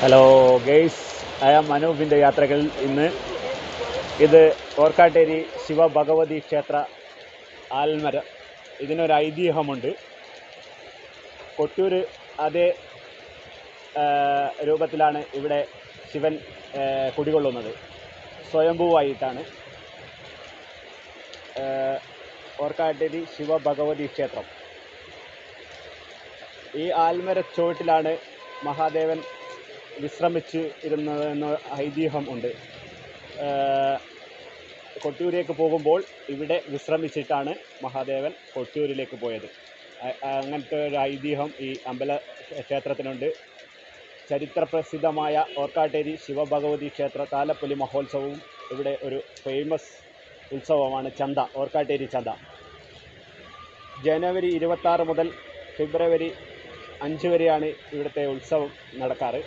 Hello guys I am അനൂപിന്റെ യാത്രകൾ ഇന്ന് ഇത് ഓർക്കാട്ടേരി ശിവഭഗവതി ക്ഷേത്ര ആൽമര ഇതിനൊരു ഐതിഹ്യമുണ്ട്. കൊട്ടൂർ അതേ രൂപത്തിലാണ് ഇവിടെ ശിവൻ കുടികൊള്ളുന്നത്. സ്വയംഭൂവായിട്ടാണ്. ഓർക്കാട്ടേരി ശിവഭഗവതി ക്ഷേത്രം. ഈ ആൽമര ചുവട്ടിലാണ് മഹാദേവൻ വിശ്രമിച്ച് ഇരുന്നത് എന്ന ഐതിഹ്യം ഉണ്ട്. കൊട്ടിയൂരിലേക്ക് പോകുമ്പോൾ ഇവിടെ വിശ്രമിച്ചിട്ടാണ് മഹാദേവൻ കൊട്ടിയൂരിലേക്ക് പോയത്. അങ്ങനത്തെ ഒരു ഐതിഹ്യം ഈ അമ്പല ക്ഷേത്രത്തിനുണ്ട്. ചരിത്രപ്രസിദ്ധമായ ഓർക്കാട്ടേരി ശിവഭഗവതി ക്ഷേത്ര താലപ്പൊലി മഹോത്സവവും ഇവിടെ ഒരു ഫേമസ് ഉത്സവമാണ് ചന്ത ഓർക്കാട്ടേരി ചന്ത. ജനുവരി ഇരുപത്താറ് മുതൽ ഫെബ്രുവരി അഞ്ച് വരെയാണ് ഇവിടുത്തെ ഉത്സവം നടക്കാറ്.